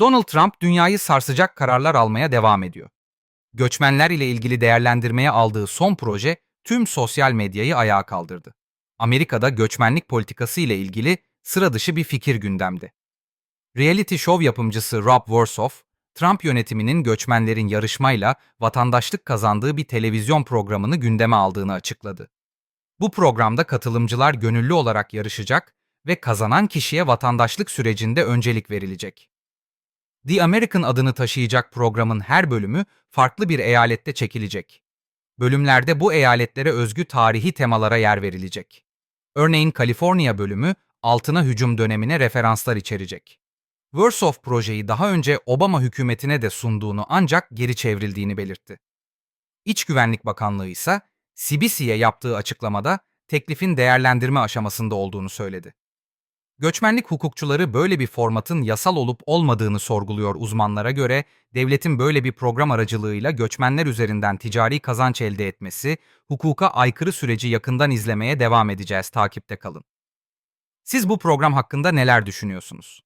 Donald Trump dünyayı sarsacak kararlar almaya devam ediyor. Göçmenler ile ilgili değerlendirmeye aldığı son proje tüm sosyal medyayı ayağa kaldırdı. Amerika'da göçmenlik politikası ile ilgili sıra dışı bir fikir gündemde. Reality show yapımcısı Rob Worsoff, Trump yönetiminin göçmenlerin yarışmayla vatandaşlık kazandığı bir televizyon programını gündeme aldığını açıkladı. Bu programda katılımcılar gönüllü olarak yarışacak ve kazanan kişiye vatandaşlık sürecinde öncelik verilecek. The American adını taşıyacak programın her bölümü farklı bir eyalette çekilecek. Bölümlerde bu eyaletlere özgü tarihi temalara yer verilecek. Örneğin Kaliforniya bölümü altına hücum dönemine referanslar içerecek. Worsoff projeyi daha önce Obama hükümetine de sunduğunu ancak geri çevrildiğini belirtti. İç Güvenlik Bakanlığı ise CBC'ye yaptığı açıklamada teklifin değerlendirme aşamasında olduğunu söyledi. Göçmenlik hukukçuları böyle bir formatın yasal olup olmadığını sorguluyor uzmanlara göre, devletin böyle bir program aracılığıyla göçmenler üzerinden ticari kazanç elde etmesi, hukuka aykırı süreci yakından izlemeye devam edeceğiz, takipte kalın. Siz bu program hakkında neler düşünüyorsunuz?